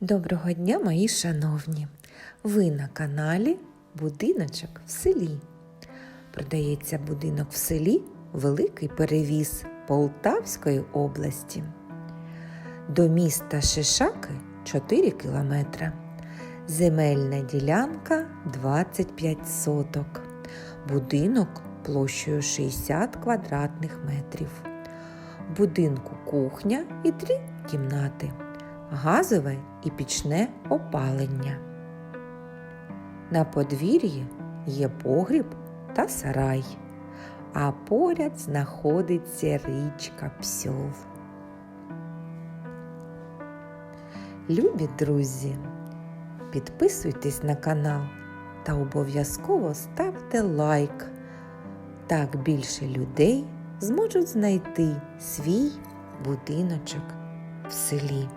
Доброго дня, мої шановні! Ви на каналі Будиночок в селі. Продається будинок в селі Великий Перевіз Полтавської області. До міста Шишаки 4 кілометра. Земельна ділянка 25 соток. Будинок площею 60 квадратних метрів. Будинку кухня і три кімнати газове і пічне опалення. На подвір'ї є погріб та сарай, а поряд знаходиться річка Псьов. Любі друзі, підписуйтесь на канал та обов'язково ставте лайк. Так більше людей зможуть знайти свій будиночок в селі.